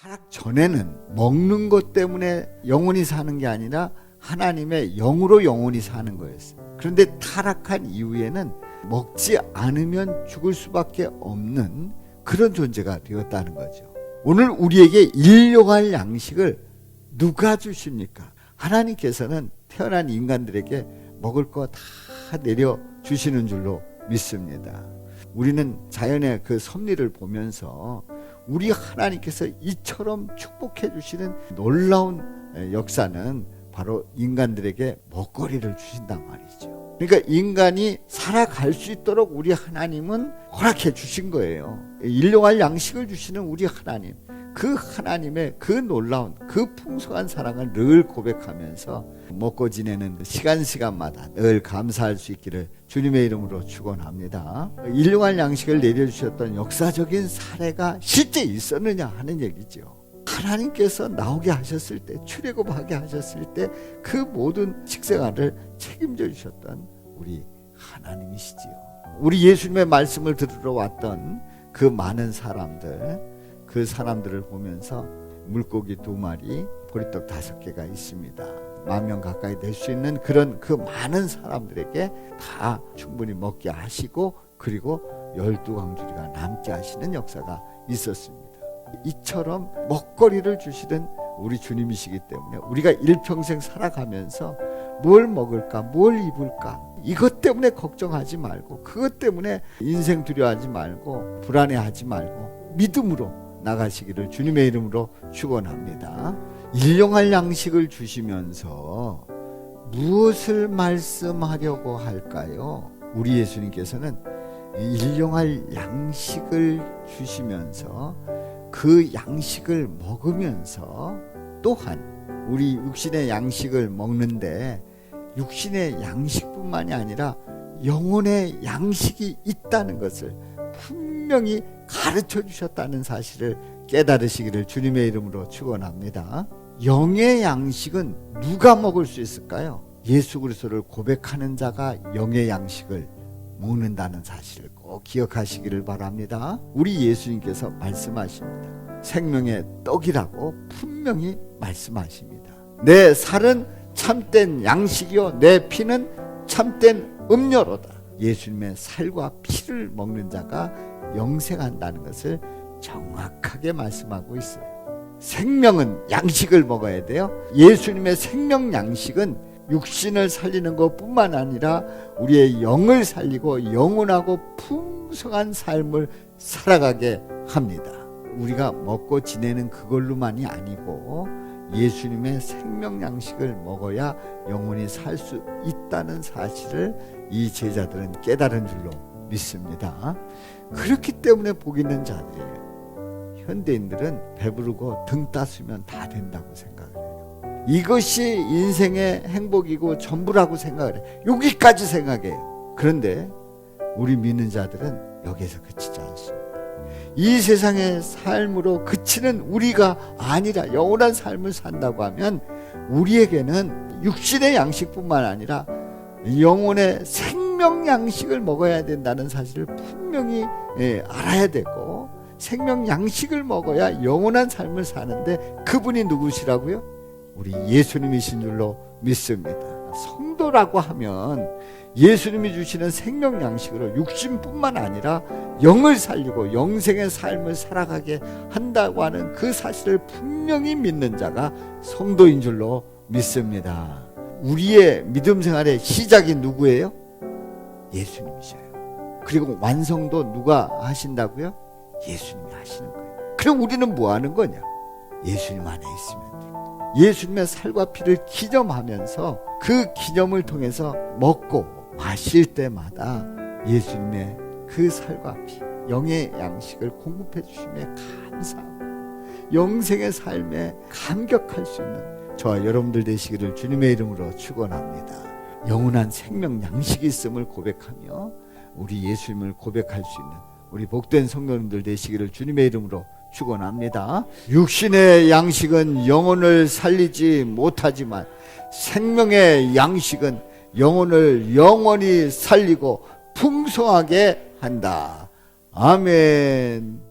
타락 전에는 먹는 것 때문에 영원히 사는 게 아니라 하나님의 영으로 영원히 사는 거였어요. 그런데 타락한 이후에는 먹지 않으면 죽을 수밖에 없는 그런 존재가 되었다는 거죠. 오늘 우리에게 일용할 양식을 누가 주십니까? 하나님께서는 태어난 인간들에게 먹을 거 다 내려 주시는 줄로 믿습니다. 우리는 자연의 그 섭리를 보면서 우리 하나님께서 이처럼 축복해 주시는 놀라운 역사는 바로 인간들에게 먹거리를 주신단 말이죠. 그러니까 인간이 살아갈 수 있도록 우리 하나님은 허락해 주신 거예요. 일용할 양식을 주시는 우리 하나님. 그 하나님의 그 놀라운 그 풍성한 사랑을 늘 고백하면서 먹고 지내는 시간 시간마다 늘 감사할 수 있기를 주님의 이름으로 축원합니다. 일용할 양식을 내려주셨던 역사적인 사례가 실제 있었느냐 하는 얘기죠. 하나님께서 나오게 하셨을 때 출애굽하게 하셨을 때 그 모든 식생활을 책임져 주셨던 우리 하나님이시지요. 우리 예수님의 말씀을 들으러 왔던 그 많은 사람들 그 사람들을 보면서 물고기 두 마리, 보리떡 다섯 개가 있습니다. 만 명 가까이 될 수 있는 그런 그 많은 사람들에게 다 충분히 먹게 하시고 그리고 열두 강주리가 남게 하시는 역사가 있었습니다. 이처럼 먹거리를 주시던 우리 주님이시기 때문에 우리가 일평생 살아가면서 뭘 먹을까, 뭘 입을까, 이것 때문에 걱정하지 말고, 그것 때문에 인생 두려워하지 말고, 불안해하지 말고, 믿음으로 나가시기를 주님의 이름으로 축원합니다. 일용할 양식을 주시면서 무엇을 말씀하려고 할까요? 우리 예수님께서는 일용할 양식을 주시면서 그 양식을 먹으면서 또한 우리 육신의 양식을 먹는데 육신의 양식뿐만이 아니라 영혼의 양식이 있다는 것을 분명히 가르쳐 주셨다는 사실을 깨달으시기를 주님의 이름으로 축원합니다. 영의 양식은 누가 먹을 수 있을까요? 예수 그리스도를 고백하는 자가 영의 양식을 먹는다는 사실을 꼭 기억하시기를 바랍니다. 우리 예수님께서 말씀하십니다. 생명의 떡이라고 분명히 말씀하십니다. 내 살은 참된 양식이요 내 피는 참된 음료로다. 예수님의 살과 피를 먹는 자가 영생한다는 것을 정확하게 말씀하고 있어요. 생명은 양식을 먹어야 돼요. 예수님의 생명 양식은 육신을 살리는 것뿐만 아니라 우리의 영을 살리고 영원하고 풍성한 삶을 살아가게 합니다. 우리가 먹고 지내는 그걸로만이 아니고 예수님의 생명 양식을 먹어야 영원히 살 수 있다는 사실을 이 제자들은 깨달은 줄로 믿습니다. 그렇기 때문에 복 있는 자들이에요. 현대인들은 배부르고 등 따스면 다 된다고 생각을 해요. 이것이 인생의 행복이고 전부라고 생각을 해요. 여기까지 생각해요. 그런데 우리 믿는 자들은 여기에서 그치지 않습니다. 이 세상의 삶으로 그치는 우리가 아니라 영원한 삶을 산다고 하면 우리에게는 육신의 양식뿐만 아니라 영혼의 생명 양식을 먹어야 된다는 사실을 분명히 예, 알아야 되고 생명 양식을 먹어야 영원한 삶을 사는데 그분이 누구시라고요? 우리 예수님이신 줄로 믿습니다. 성도라고 하면 예수님이 주시는 생명 양식으로 육신뿐만 아니라 영을 살리고 영생의 삶을 살아가게 한다고 하는 그 사실을 분명히 믿는 자가 성도인 줄로 믿습니다. 우리의 믿음 생활의 시작이 누구예요? 예수님이셔요. 그리고 완성도 누가 하신다고요? 예수님이 하시는 거예요. 그럼 우리는 뭐 하는 거냐? 예수님 안에 있으면. 예수님의 살과 피를 기념하면서 그 기념을 통해서 먹고 마실 때마다 예수님의 그 살과 피, 영의 양식을 공급해 주심에 감사하고 영생의 삶에 감격할 수 있는 저와 여러분들 되시기를 주님의 이름으로 축원합니다. 영원한 생명 양식이 있음을 고백하며 우리 예수님을 고백할 수 있는 우리 복된 성도님들 되시기를 주님의 이름으로 축원합니다. 육신의 양식은 영혼을 살리지 못하지만 생명의 양식은 영혼을 영원히 살리고 풍성하게 한다. 아멘.